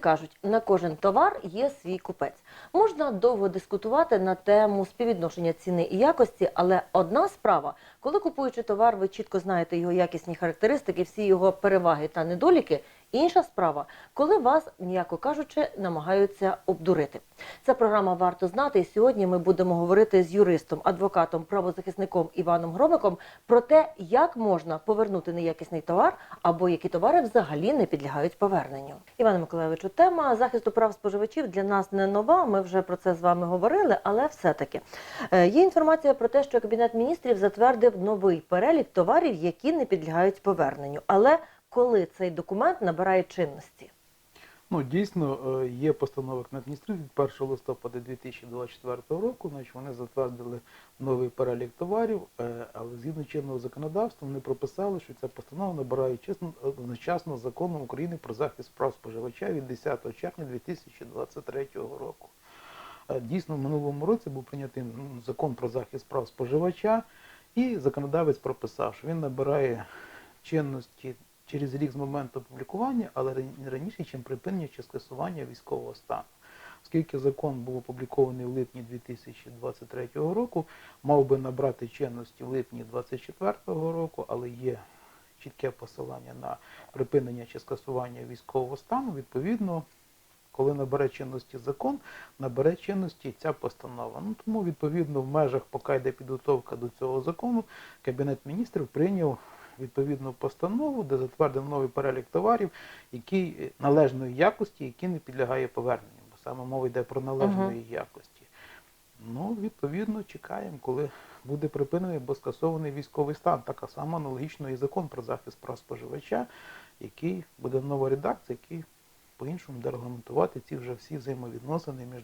кажуть, на кожен товар є свій купець. Можна довго дискутувати на тему співвідношення ціни і якості, але одна справа, коли купуючи товар, ви чітко знаєте його якісні характеристики, всі його переваги та недоліки. Інша справа, коли вас, м'яко кажучи, намагаються обдурити. Це програма варто знати. І сьогодні ми будемо говорити з юристом, адвокатом, правозахисником Іваном Громиком про те, як можна повернути неякісний товар або які товари взагалі не підлягають поверненню. Іване Миколаївичу, тема захисту прав споживачів для нас не нова. Ми вже про це з вами говорили, але все-таки Е, є інформація про те, що кабінет міністрів затвердив новий перелік товарів, які не підлягають поверненню. Але коли цей документ набирає чинності? Ну, дійсно, е, є постанова Кабінету міністрів від 1 листопада 2024 року, значить вони затвердили новий перелік товарів, е, але згідно чинного законодавства вони прописали, що ця постанова набирає чесно одночасно законом України про захист прав споживача від 10 червня 2023 року. Е, Дійсно, в минулому році був прийнятий закон про захист прав споживача, і законодавець прописав, що він набирає чинності через рік з моменту опублікування, але не раніше, ніж припинення чи скасування військового стану. Оскільки закон був опублікований в липні 2023 року, мав би набрати чинності в липні 2024 року, але є чітке посилання на припинення чи скасування військового стану, відповідно, коли набере чинності закон, набере чинності ця постанова. Ну тому, відповідно, в межах, поки йде підготовка до цього закону, Кабінет міністрів прийняв відповідну постанову, де затвердив новий перелік товарів, які е, належної якості, які не підлягає поверненню. Бо саме мова йде про належної якості. Ну, відповідно, чекаємо, коли буде припинений або скасований військовий стан. Така сама аналогічно і закон про захист прав споживача, який буде нова редакція, який по-іншому буде регламентувати ці вже всі взаємовідносини між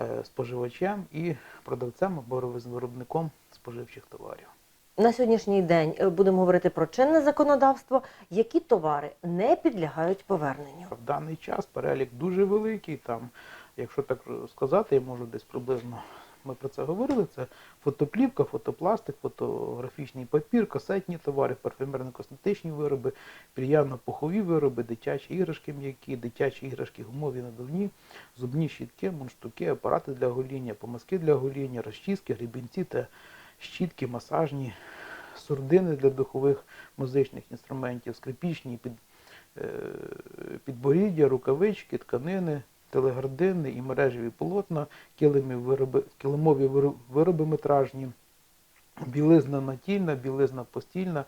е, споживачем і продавцем або виробником споживчих товарів. На сьогоднішній день е, будемо говорити про чинне законодавство, які товари не підлягають поверненню. В даний час перелік дуже великий. Там, якщо так сказати, я можу десь приблизно. Ми про це говорили. Це фотоплівка, фотопластик, фотографічний папір, касетні товари, парфюмерно-косметичні вироби, пір'яно-пухові вироби, дитячі іграшки м'які, дитячі іграшки гумові надувні, зубні щітки, мундштуки, апарати для гоління, помазки для гоління, розчіски, грібінці та щітки, масажні, сурдини для духових музичних інструментів, скрипічні, під, е, підборіддя, рукавички, тканини, телегардини і мережеві полотна, килимі вироби, килимові вироби метражні, білизна натільна, білизна постільна,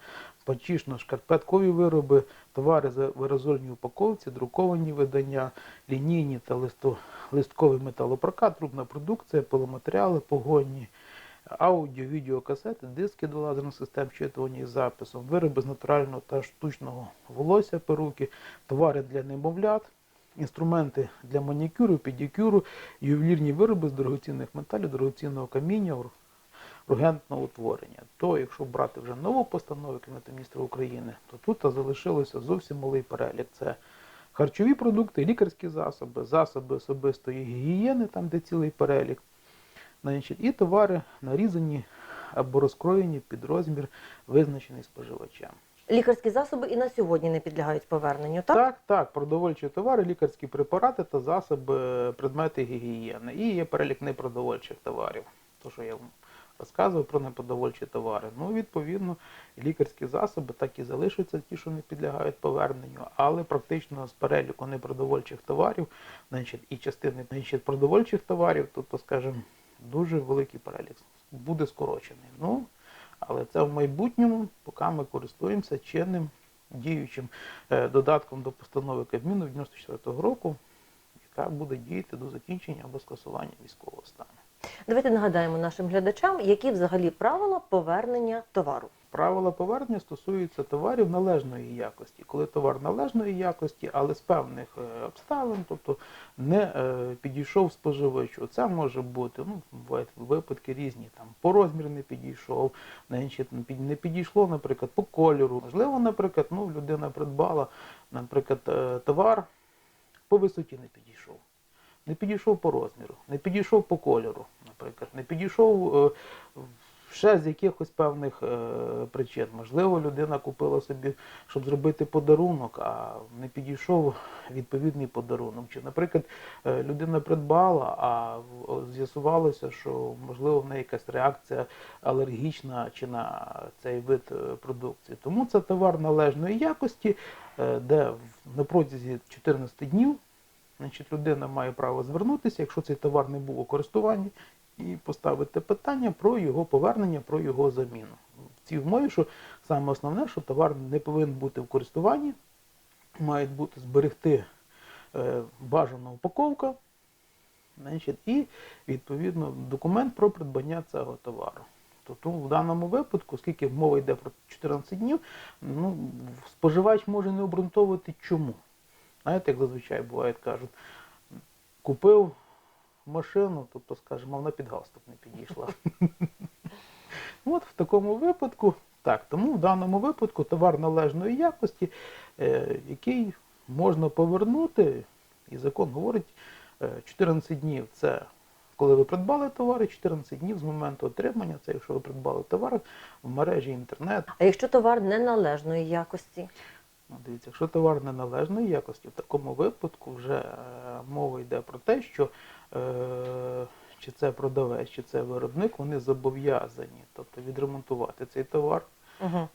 пачішно-шкарпеткові вироби, товари за аерозольній упаковці, друковані видання, лінійні та листо, листковий металопрокат, трубна продукція, пиломатеріали, погонні, аудіо, відеокасети, диски до лазерних систем щитування і записом, вироби з натурального та штучного волосся, перуки, товари для немовлят, інструменти для манікюру, педикюру, ювелірні вироби з дорогоцінних металів, дорогоцінного каміння, ур- ургентного утворення. То, якщо брати вже нову постанову Кабінету міністрів України, то тут залишилося зовсім малий перелік. Це харчові продукти, лікарські засоби, засоби особистої гігієни, там де цілий перелік. Значить, і товари нарізані або розкроєні під розмір, визначений споживачем. Лікарські засоби і на сьогодні не підлягають поверненню. Так, Так, так, продовольчі товари, лікарські препарати та засоби, предмети гігієни. І є перелік непродовольчих товарів. То, що я вам розказував про непродовольчі товари. Ну, відповідно, лікарські засоби так і залишаться, ті, що не підлягають поверненню, але практично з переліку непродовольчих товарів, значить, і частини значить, продовольчих товарів, тобто, скажімо, дуже великий перелік буде скорочений. Ну, але це в майбутньому, поки ми користуємося чинним діючим е, додатком до постанови Кабміну 94 року, яка буде діяти до закінчення або скасування військового стану. Давайте нагадаємо нашим глядачам, які взагалі правила повернення товару. Правила повернення стосуються товарів належної якості. Коли товар належної якості, але з певних е, обставин, тобто не е, підійшов споживачу. Це може бути, ну, випадки різні, там по розміру не підійшов, не не підійшло, наприклад, по кольору. Можливо, наприклад, ну, людина придбала, наприклад, е, товар по висоті не підійшов. Не підійшов по розміру, не підійшов по кольору, наприклад, не підійшов е, ще з якихось певних е, причин. Можливо, людина купила собі, щоб зробити подарунок, а не підійшов відповідний подарунок. Чи, наприклад, е, людина придбала, а з'ясувалося, що можливо в неї якась реакція алергічна чи на цей вид продукції. Тому це товар належної якості, де на протязі 14 днів значить, людина має право звернутися, якщо цей товар не був у користуванні, і поставити питання про його повернення, про його заміну. В цій умові, що саме основне, що товар не повинен бути в користуванні, має бути зберегти е, бажана упаковка, значить, і відповідно документ про придбання цього товару. Тобто в даному випадку, оскільки мова йде про 14 днів, ну, споживач може не обґрунтовувати чому. Знаєте, як зазвичай буває, кажуть, купив машину, тобто, скажімо, вона під галстук не підійшла. От в такому випадку, так, тому в даному випадку товар належної якості, е, який можна повернути, і закон говорить, е, 14 днів це коли ви придбали товар, і 14 днів з моменту отримання, це якщо ви придбали товар в мережі інтернет, А якщо товар неналежної якості? Ну, Дивіться, якщо товар неналежної якості, в такому випадку вже е, мова йде про те, що е, чи це продавець, чи це виробник, вони зобов'язані тобто відремонтувати цей товар Угу.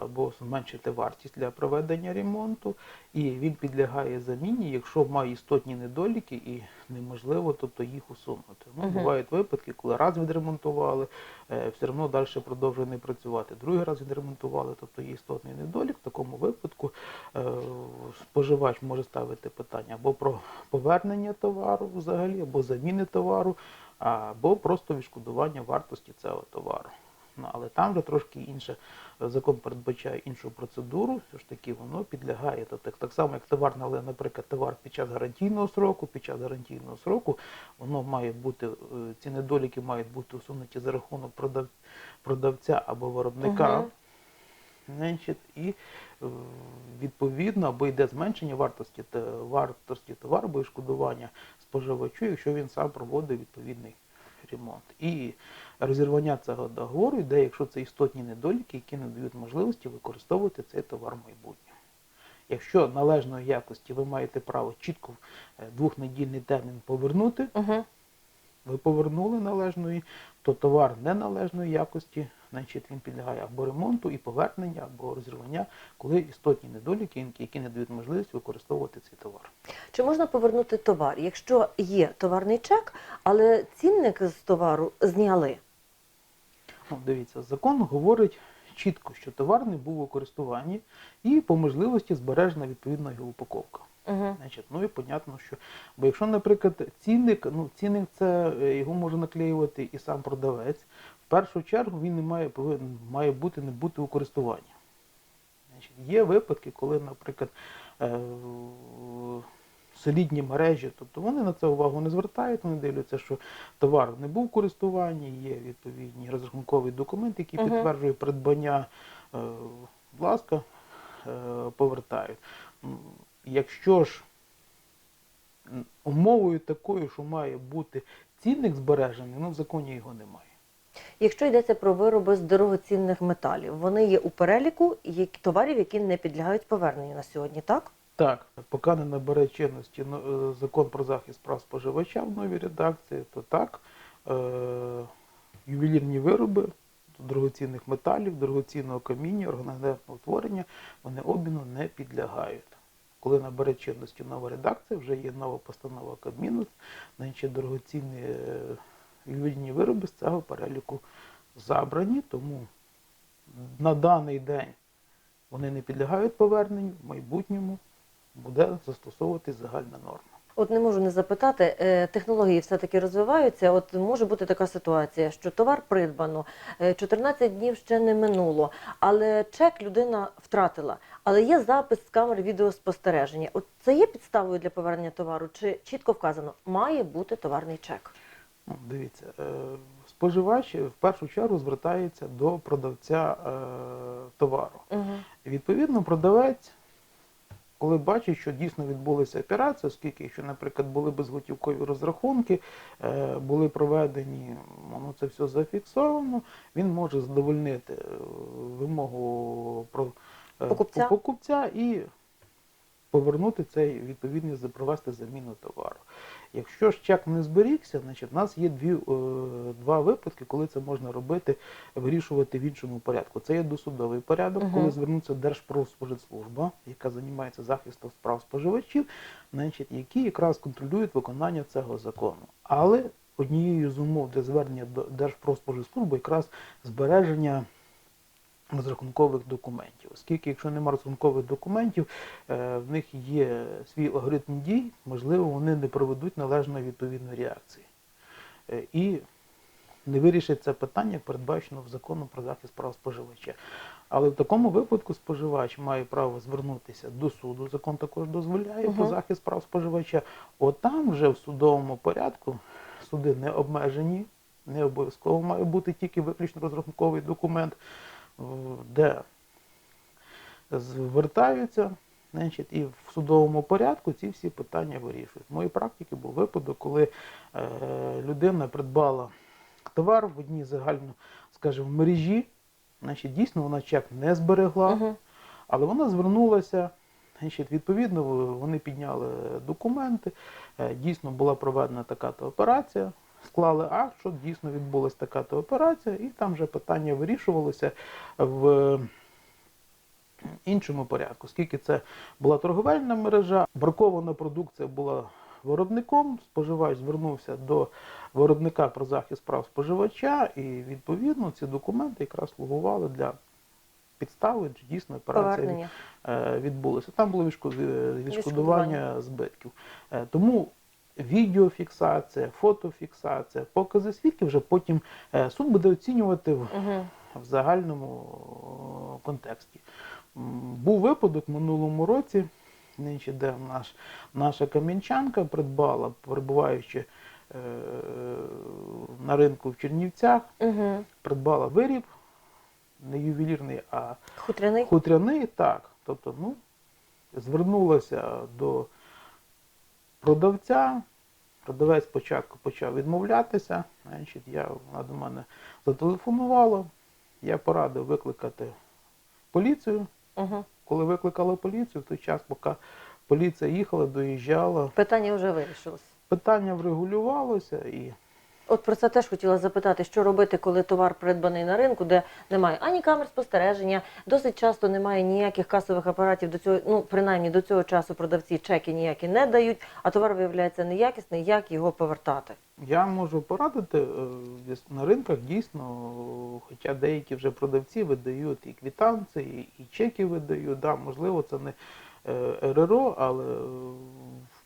або зменшити вартість для проведення ремонту, і він підлягає заміні, якщо має істотні недоліки і неможливо тобто, їх усунути. Ну, Мгм. Бувають випадки, коли раз відремонтували, е, все одно далі продовжує не працювати. Другий раз відремонтували, тобто є істотний недолік. В такому випадку е, споживач може ставити питання або про повернення товару взагалі, або заміни товару, або просто відшкодування вартості цього товару. Ну, але там вже трошки інше. Закон передбачає іншу процедуру, все ж таки воно підлягає. Тобто, так само, як товар, але, наприклад, товар під час гарантійного сроку, під час гарантійного сроку воно має бути, е, ці недоліки мають бути усунуті за рахунок продав, продавця або виробника. Значить, і е, відповідно або йде зменшення вартості, вартості товару або відшкодування споживачу, якщо він сам проводить відповідний ремонт. І розірвання цього договору йде, якщо це істотні недоліки, які не дають можливості використовувати цей товар в майбутньому. Якщо належної якості ви маєте право чітко в е, двохнедільний термін повернути, Угу. ви повернули належної, то товар неналежної якості, значить він підлягає або ремонту і повернення, або розірвання, коли істотні недоліки, які не дають можливість використовувати цей товар. Чи можна повернути товар, якщо є товарний чек, але цінник з товару зняли? Ну, дивіться, закон говорить чітко, що товар не був у користуванні і по можливості збережена відповідна його упаковка. Угу. Значить, ну і понятно, що. Бо якщо, наприклад, цінник, ну цінник це е, його може наклеювати і сам продавець, в першу чергу він не має повинен має бути не бути у користуванні. Значить, є випадки, коли, наприклад, е, солідні мережі, тобто вони на це увагу не звертають, вони дивляться, що товар не був у користуванні, є відповідні розрахунковий документ, який Мгм. підтверджує придбання, е, будь ласка, е, повертають. Якщо ж умовою такою, що має бути цінник збережений, ну в законі його немає. Якщо йдеться про вироби з дорогоцінних металів, вони є у переліку товарів, які не підлягають поверненню на сьогодні, так? Так, поки не набере чинності ну, е, закон про захист прав споживача в новій редакції, то так, е, ювелірні вироби дорогоцінних металів, дорогоцінного каміння, органогенного утворення, вони обміну не підлягають. Коли набере чинності нова редакція, вже є нова постанова Кабміну, значить дорогоцінні е, ювелірні вироби з цього переліку забрані, тому на даний день вони не підлягають поверненню, в майбутньому буде застосовуватись загальна норма. От не можу не запитати, е, технології все-таки розвиваються. От може бути така ситуація, що товар придбано, е, 14 днів ще не минуло, але чек людина втратила. Але є запис з камер відеоспостереження. От це є підставою для повернення товару? Чи чітко вказано, має бути товарний чек? Ну, дивіться, е, споживач в першу чергу звертається до продавця е, товару. Угу. Відповідно, продавець коли бачить, що дійсно відбулася операція, оскільки, якщо, наприклад, були безготівкові розрахунки, е, були проведені, воно це все зафіксовано, він може задовольнити е, вимогу про е, Покупця. покупця і повернути цей відповідний провести заміну товару. Якщо ж чек не зберігся, значить в нас є дві, е, два випадки, коли це можна робити, вирішувати в іншому порядку. Це є досудовий порядок, Мгм. коли звернуться Держпродспоживслужба, яка займається захистом справ споживачів, значить, які якраз контролюють виконання цього закону. Але однією з умов для звернення до Держпродспоживслужби якраз збереження розрахункових документів. Оскільки, якщо немає розрахункових документів, е, в них є свій алгоритм дій, можливо, вони не проведуть належної відповідної реакції. Е, І не вирішить це питання, як передбачено в закону про захист прав споживача. Але в такому випадку споживач має право звернутися до суду. Закон також дозволяє про Мгм. захист прав споживача. От там вже в судовому порядку суди не обмежені, не обов'язково має бути тільки виключно розрахунковий документ, де звертаються, значить, і в судовому порядку ці всі питання вирішують. В моїй практиці був випадок, коли е, людина придбала товар в одній загально, скажімо, мережі, значить, дійсно вона чек не зберегла, Мгм. але вона звернулася. Значить, відповідно, вони підняли документи, е, дійсно була проведена така-то операція, склали акт, що дійсно відбулася така-то операція, і там вже питання вирішувалося в іншому порядку, оскільки це була торговельна мережа, бракована продукція була виробником, споживач звернувся до виробника про захист прав споживача, і відповідно ці документи якраз слугували для підстави, чи дійсно операція Повернення. е. Там було відшкодування збитків. Е, Тому відеофіксація, фотофіксація, покази свідків вже потім е, суд буде оцінювати в, Угу. в загальному контексті. Був випадок в минулому році, нинче, де наш, наша кам'янчанка придбала, перебуваючи е, на ринку в Чернівцях, Угу. придбала виріб, не ювелірний, а Хутряний. Хутряний так. Тобто, ну, звернулася до продавця. Продавець спочатку почав відмовлятися. Значить, я, вона до мене зателефонувала. Я порадив викликати поліцію. Угу. Коли викликала поліцію, в той час, поки поліція їхала, доїжджала, Питання вже вирішилось. питання врегулювалося і От про це теж хотіла запитати, що робити, коли товар придбаний на ринку, де немає ані камер спостереження, досить часто немає ніяких касових апаратів до цього, ну принаймні до цього часу продавці чеки ніякі не дають, а товар виявляється неякісний, як його повертати. Я можу порадити е, на ринках дійсно, хоча деякі вже продавці видають і квитанції, і чеки видають. Да, можливо, це не е, РРО, але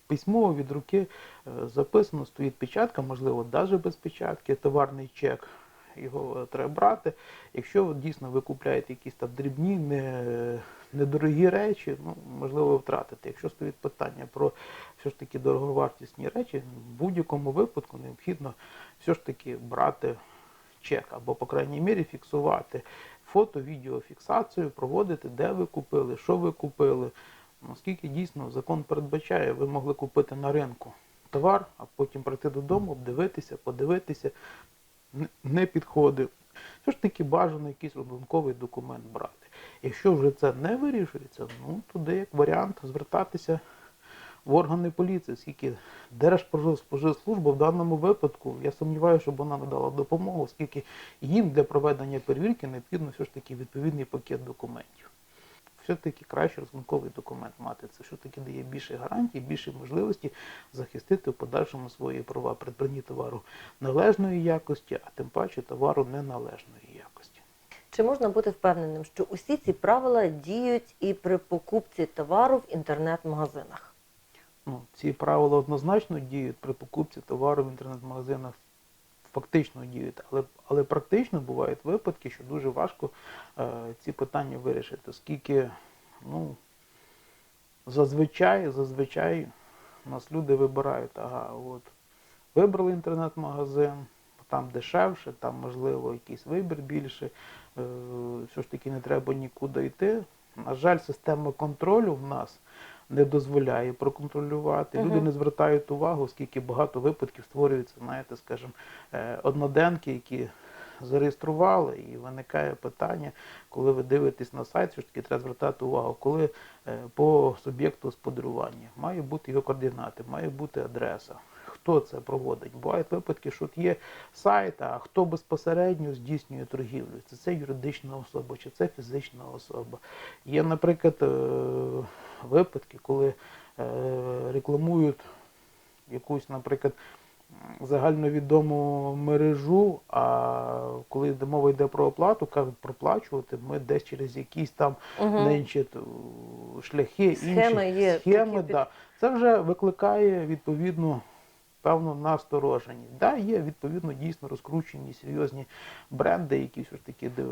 письмово від руки е, записано, стоїть печатка, можливо, навіть без печатки, товарний чек. Його е, треба брати. Якщо дійсно ви купляєте якісь там дрібні, не, недорогі речі, ну, можливо, втратите. Якщо стоїть питання про все ж таки дороговартісні речі, в будь-якому випадку необхідно все ж таки брати чек, або, по крайній мірі, фіксувати фото, відеофіксацію, проводити, де ви купили, що ви купили. Оскільки дійсно закон передбачає, ви могли купити на ринку товар, а потім прийти додому, обдивитися, подивитися, не підходив. Все ж таки бажано якийсь розрахунковий документ брати. Якщо вже це не вирішується, ну тоді як варіант звертатися в органи поліції, оскільки Держспоживслужба в даному випадку, я сумніваюся, щоб вона надала допомогу, оскільки їм для проведення перевірки необхідно все ж таки відповідний пакет документів. Все-таки краще розрахунковий документ мати. Це все-таки дає більше гарантій, більше можливості захистити в подальшому свої права при придбанні товару належної якості, а тим паче товару неналежної якості. Чи можна бути впевненим, що усі ці правила діють і при покупці товару в інтернет-магазинах? Ну, ці правила однозначно діють при покупці товару в інтернет-магазинах, фактично діють, але, але практично бувають випадки, що дуже важко е, ці питання вирішити, оскільки ну, зазвичай, зазвичай нас люди вибирають, ага, от вибрали інтернет-магазин, там дешевше, там можливо якийсь вибір більше, е, все ж таки не треба нікуди йти. На жаль, система контролю в нас не дозволяє проконтролювати. Люди не звертають увагу, оскільки багато випадків створюються, знаєте, скажімо, е, одноденки, які зареєстрували, і виникає питання, коли ви дивитесь на сайт, що ж таки треба звертати увагу, коли е, по суб'єкту господарювання має бути його координати, має бути адреса. Хто це проводить? Бувають випадки, що є сайт, а хто безпосередньо здійснює торгівлю? Це це юридична особа чи це фізична особа. Є, наприклад, е, випадки, коли е, рекламують якусь, наприклад, загальновідому мережу, а коли мова йде про оплату, кажуть, проплачувати ми десь через якісь там Мгм. нинче шляхи, Схеми інші є схеми. такі Да. Це вже викликає відповідну певну настороженість. Да, є відповідно дійсно розкручені серйозні бренди, які все ж таки де, е,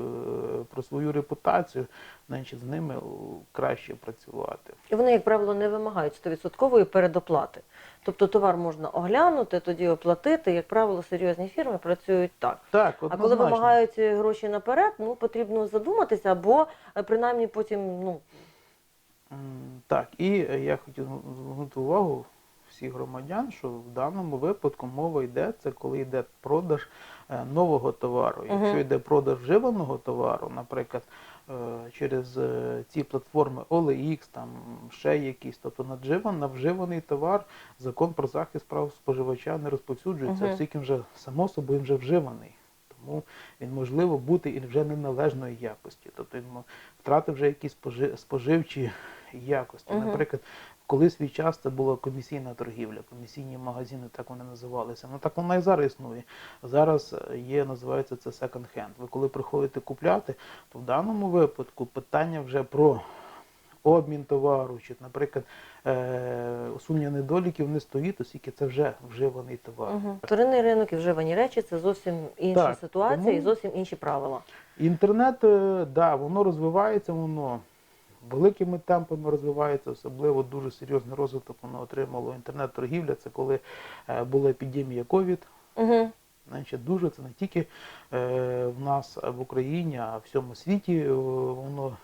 про свою репутацію, значить, з ними краще працювати. І вони, як правило, не вимагають 100% передоплати. Тобто товар можна оглянути, тоді оплатити. Як правило, серйозні фірми працюють так. Так, А коли вимагають гроші наперед, ну потрібно задуматися, або е, принаймні потім ну Так, і е, я хотів звернути увагу всіх громадян, що в даному випадку мова йде, це коли йде продаж е, нового товару. Якщо йде продаж вживаного товару, наприклад, е, через е, ці платформи OLX, там ще якісь, тобто на вживан- на вживаний товар закон про захист прав споживача не розповсюджується, Мгм. оскільки вже само собою вже вживаний. Тому він можливо бути і вже неналежної якості. Тобто він втратив вже якісь спожи- споживчі якості. Мгм. Наприклад, коли свій час це була комісійна торгівля, комісійні магазини, так вони називалися. Ну так вона і зараз існує. Зараз е, є, називається це second-hand. Ви коли приходите купляти, то в даному випадку питання вже про обмін товару, чи, наприклад, е, усунення недоліків не стоїть, оскільки це вже вживаний товар. угу. вторинний ринок і вживані речі це зовсім інша Так, ситуація тому- і зовсім інші правила. Інтернет, е, да, воно розвивається, воно великими темпами розвивається, особливо дуже серйозний розвиток воно отримало інтернет-торгівля. Це коли е, була епідемія ковід. Угу. Значить, дуже це не тільки е, в нас в Україні, а в всьому світі е, воно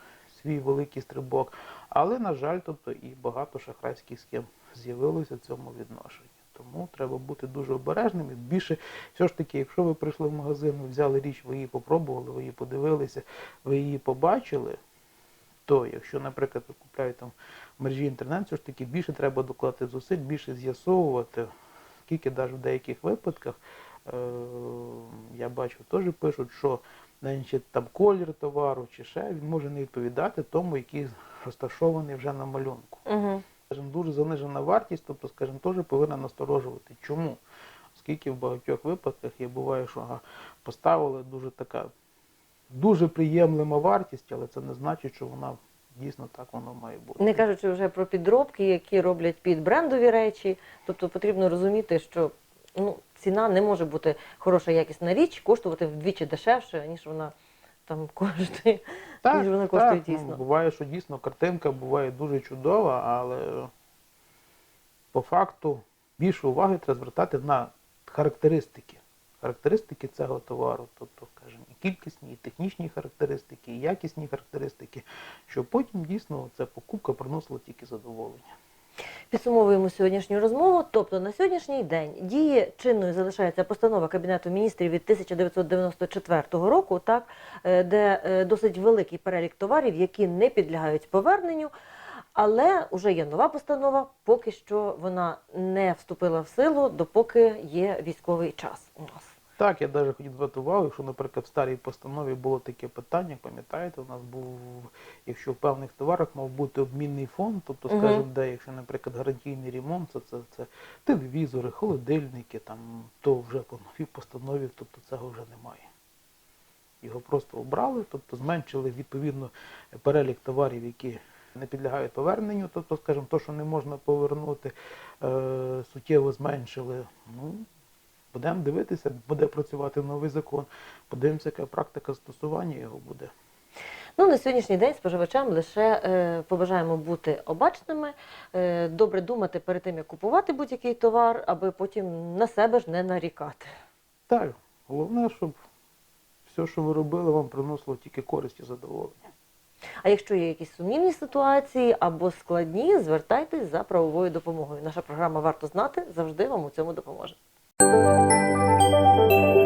свій великий стрибок. Але, на жаль, тобто і багато шахрайських схем з'явилося в цьому відношенні. Тому треба бути дуже обережними. Більше, все ж таки, якщо ви прийшли в магазин, ви взяли річ, ви її попробували, ви її подивилися, ви її побачили, то якщо, наприклад, ви купляєте там в мережі інтернет, все ж таки більше треба докладати зусиль, більше з'ясовувати, скільки навіть в деяких випадках е, я бачу, теж пишуть, що значить, там колір товару чи ще він може не відповідати тому, який розташований вже на малюнку. Угу. Скажімо, дуже занижена вартість, тобто, скажімо, теж повинна насторожувати. Чому? Оскільки в багатьох випадках є буває, що поставили дуже така дуже приємлива вартість, але це не значить, що вона дійсно так воно має бути. Не кажучи вже про підробки, які роблять під брендові речі. Тобто потрібно розуміти, що ну, ціна не може бути хороша якісна річ, коштувати вдвічі дешевше, ніж вона там коштує. Так, ніж вона коштує так, ну, буває, що дійсно картинка буває дуже чудова, але по факту більше уваги треба звертати на характеристики. Характеристики цього товару, тобто, скажімо, кількісні, і технічні характеристики, і якісні характеристики, щоб потім дійсно ця покупка приносила тільки задоволення. Підсумовуємо сьогоднішню розмову. Тобто на сьогоднішній день діє чинною залишається постанова Кабінету міністрів від 1994 року, так е, де е, досить великий перелік товарів, які не підлягають поверненню. Але вже є нова постанова, поки що вона не вступила в силу, допоки є військовий час у нас. Так, я навіть хотів звернути увагу, якщо, наприклад, в старій постанові було таке питання, пам'ятаєте, у нас був, якщо в певних товарах мав бути обмінний фонд, тобто, скажімо, де, якщо, наприклад, гарантійний ремонт, це, це, це телевізори, холодильники, там, то вже по новій постанові, тобто цього вже немає. Його просто обрали, тобто зменшили відповідно перелік товарів, які не підлягають поверненню, тобто, скажімо, то, що не можна повернути, е, суттєво зменшили. Ну, Будемо дивитися, буде працювати новий закон. Подивимося, яка практика застосування його буде. Ну на сьогоднішній день споживачам лише е, побажаємо бути обачними, е, добре думати перед тим, як купувати будь-який товар, аби потім на себе ж не нарікати. Так, головне, щоб все, що ви робили, вам приносило тільки користь і задоволення. А якщо є якісь сумнівні ситуації або складні, звертайтесь за правовою допомогою. Наша програма варто знати завжди вам у цьому допоможе. thank you